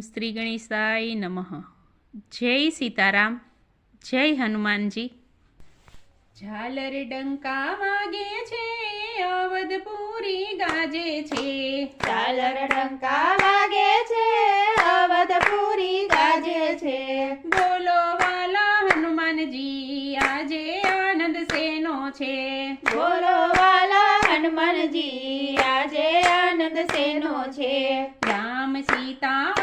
શ્રી ગણેશાય નમઃ. જય સીતારામ જય હનુમાનજી. ઝાલર ડંકા વાગે છે અવધપુરી ગાજે છે. ઝાલર ડંકા વાગે છે અવધપુરી ગાજે છે. બોલો વાલા હનુમાનજી આજે આનંદ સેનો છે? બોલો વાલા હનુમાનજી આજે આનંદ સેનો છે? રામ સીતા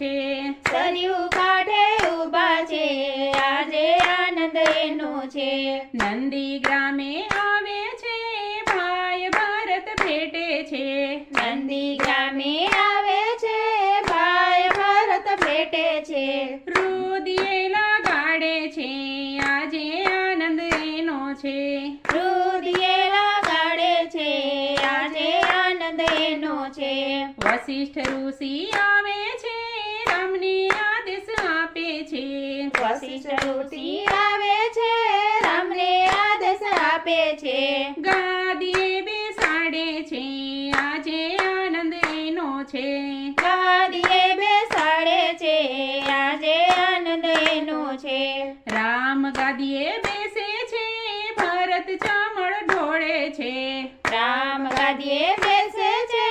છે. સરયુ કાંઠે ઊભા છે. આજે આનંદ એનો છે. નંદી ગ્રામે આવે છે. ભાઈ ભારત ભેટે છે. નંદી ગ્રામે આવે છે. ભાઈ ભારત ભેટે છે. રુદિયેલા ગાડે છે. આજે આનંદ એનો છે. રુદિયેલા ગાડે છે. આજે આનંદ એનો છે. વશિષ્ઠ ઋષિ આવે છે. રામને આદેશ આપે છે. વશિષ્ઠ ઋષિ આવે છે રામને આદેશ આપે છે. ગાદીએ બેસાડે છે આજે આનંદ એનો છે. ગાદીએ બેસાડે છે આજે આનંદ એનો છે. રામ ગાદીએ બેસે છે ભરત ચામળ ઢોળે છે. રામ ગાદીએ બેસે છે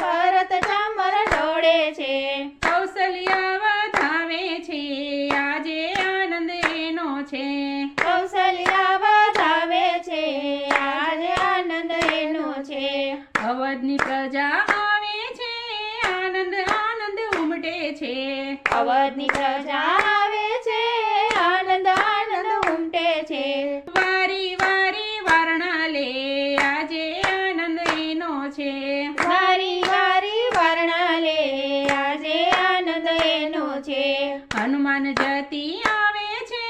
ભરત ચામળ ઢોળે છે કૌશલ્યા વધાવે છે આજે આનંદ એનો છે કૌશલ્યા વધાવે છે આજે આનંદ એનો છે અવધની પ્રજા આવે છે આનંદ આનંદ ઉમટે છે. અવધની પ્રજા આવે છે આનંદ આનંદ ઉમટે છે. વારી વારી વર્ણાલે આજે આનંદ એનો છે. વારી વારી વર્ણાલે આજે આનંદ એનો છે. હનુમાન જતી આવે છે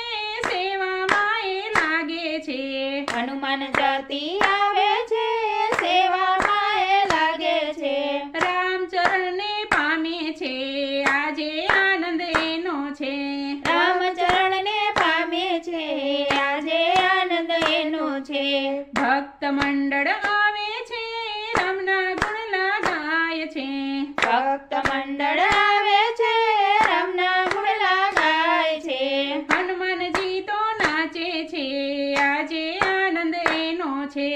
સેવામાં એ લાગે છે. હનુમાન જતી આવે છે સેવામાં એ લાગે છે રામચરણને પામે છે આજે આનંદ એનો છે રામચરણને પામે છે આજે આનંદ એનો છે ભક્ત મંડળ આવે છે રામના ગુણ લગાય છે. ભક્ત મંડળ આવે છે રમના ગુણ ગાય છે. હનુમાનજી તો નાચે છે આજે આનંદ એનો છે.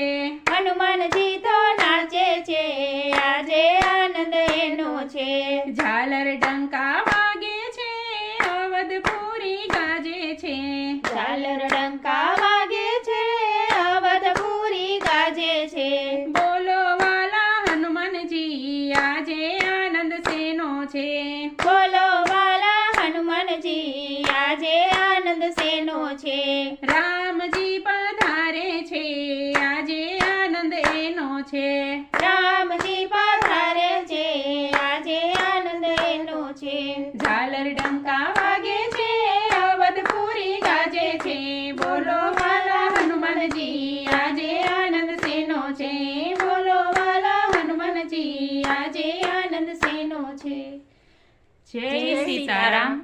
હનુમાનજી તો નાચે છે આજે આનંદ એનો છે. ઝાલર ડંકા વાગે છે અવધપુરી ગાજે છે. ઝાલર ડંકા આજે આનંદ સેનો છે? રામજી પધારે છે. આજે આનંદ એનો છે. રામજી પધારે છે. આજે આનંદ એનો છે. ઝાલર ડંકા વાગે છે. અવધપુરી ગાજે છે. બોલો વાલા હનુમાનજી આજે આનંદ સેનો છે? બોલો વાલા હનુમાનજી આજે આનંદ સેનો છે? જય સીતારામ.